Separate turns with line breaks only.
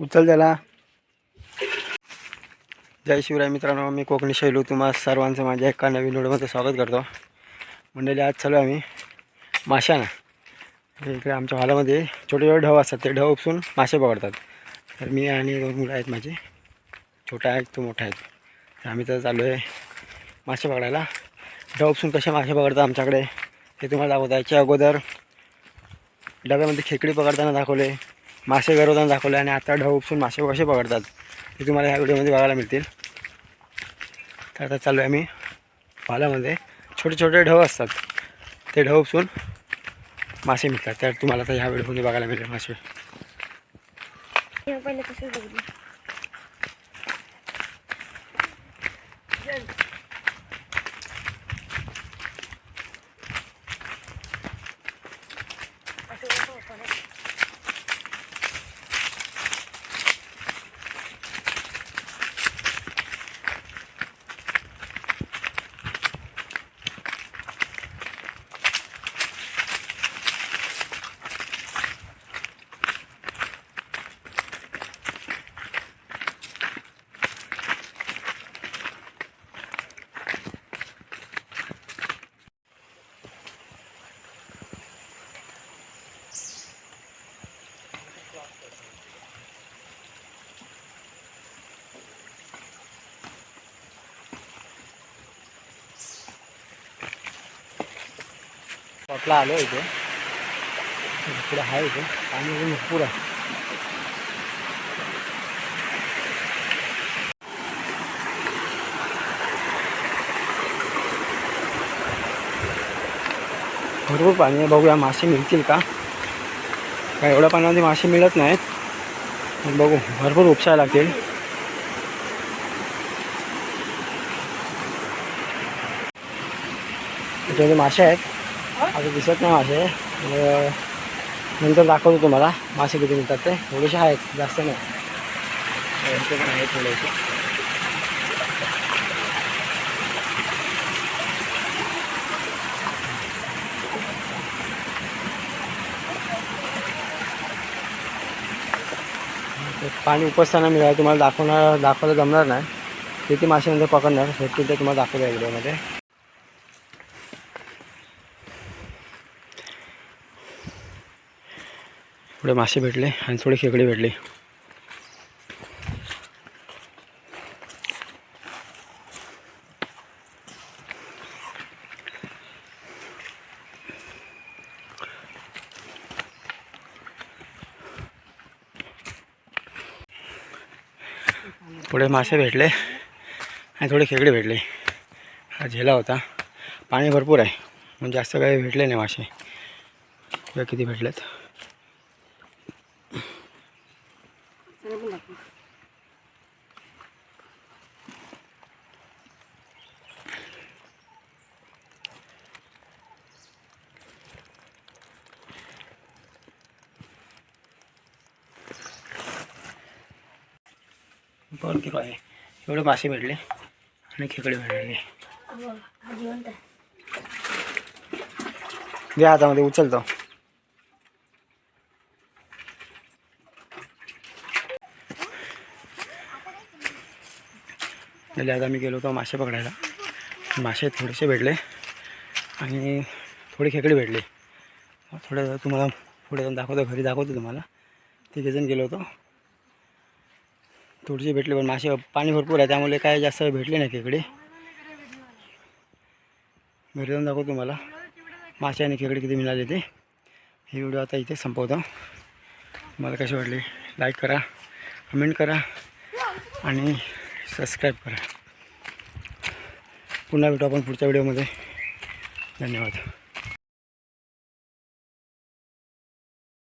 उचल त्याला. जय शिवराय मित्रांनो मी कोकणी शैलू. तुम्हा सर्वांचं माझ्या एका नवीन व्हिडिओमध्ये स्वागत करतो. मंडळी आज चालू आहे आम्ही माशांना. इकडे आमच्या हॉलामध्ये छोटे छोटे ढव असतात ते ढव उपसून मासे पकडतात. तर मी आणि दोन मुलं आहेत माझे. छोटा आहे तो मोठा आहे. तर आम्ही तर चालू आहे मासे पकडायला. ढव उपसून कसे मासे पकडतात आमच्याकडे ते तुम्हाला दाखवता याच्या अगोदर डब्यामध्ये खेकडी पकडताना दाखवले. मासे गरवताना दाखवले आणि आता ढव उपसून मासे कसे पकडतात ते तुम्हाला ह्या व्हिडिओमध्ये बघायला मिळतील. तर आता चालू आहे आम्ही पालामध्ये. छोटे छोटे ढव असतात. ते ढव उपसून मासे मिळतात. तर तुम्हाला आता ह्या व्हिडिओमध्ये बघायला मिळेल मासे. स्पॉटला आलो इथे पुढे आहे इथे. पाणी अजून भरपूर आहे भरपूर पाणी आहे. बघूया मासे मिळतील का? काय एवढ्या पाण्यामध्ये मासे मिळत नाहीत. बघू भरपूर उपसायला लागतील. त्याच्यामध्ये मासे आहेत आता दिसत नाही मासे नंतर दाखवतो तुम्हाला मासे किती मिळतात ते थोडेसे आहेत जास्त नाही पण आहेत थोडेसे पाणी उपसताना मिळालं तुम्हाला दाखवणार दाखवायला जमणार नाही. किती मासे नंतर पकडणार. हे तुम्हाला दाखवलं या व्हिडिओमध्ये थोडे मासे भेटले आणि थोडी खेकडी भेटली. थोडे मासे भेटले आणि थोडे खेकडे भेटले. हा झेला होता. पाणी भरपूर आहे. म्हणजे जास्त काही भेटले नाही मासे. किंवा किती भेटलेत? दोन किलो आहे. एवढे मासे भेटले. आणि खेकडे भेटले.
हा
घ्या हातामध्ये उचलतो गेले आता मी गेलो होतो मासे पकडायला. मासे थोडेसे भेटले. आणि थोडे खेकडे भेटले. थोडे तुम्हाला पुढे जाऊन दाखवतो घरी दाखवतो तुम्हाला. तिघेजण गेलो होतो. थोडेसे भेटले पण मासे पाणी भरपूर आहे त्यामुळे काय जास्त भेटले नाही खेकडे घरी जाऊन दाखवतो तुम्हाला. मासे आणि खेकडे किती मिळाले ते. हे व्हिडिओ आता इथे संपवतो. मला कसे वाटले लाईक करा कमेंट करा आणि सबस्क्राईब करा. पुन्हा भेटू आपण पुढच्या व्हिडिओमध्ये धन्यवाद.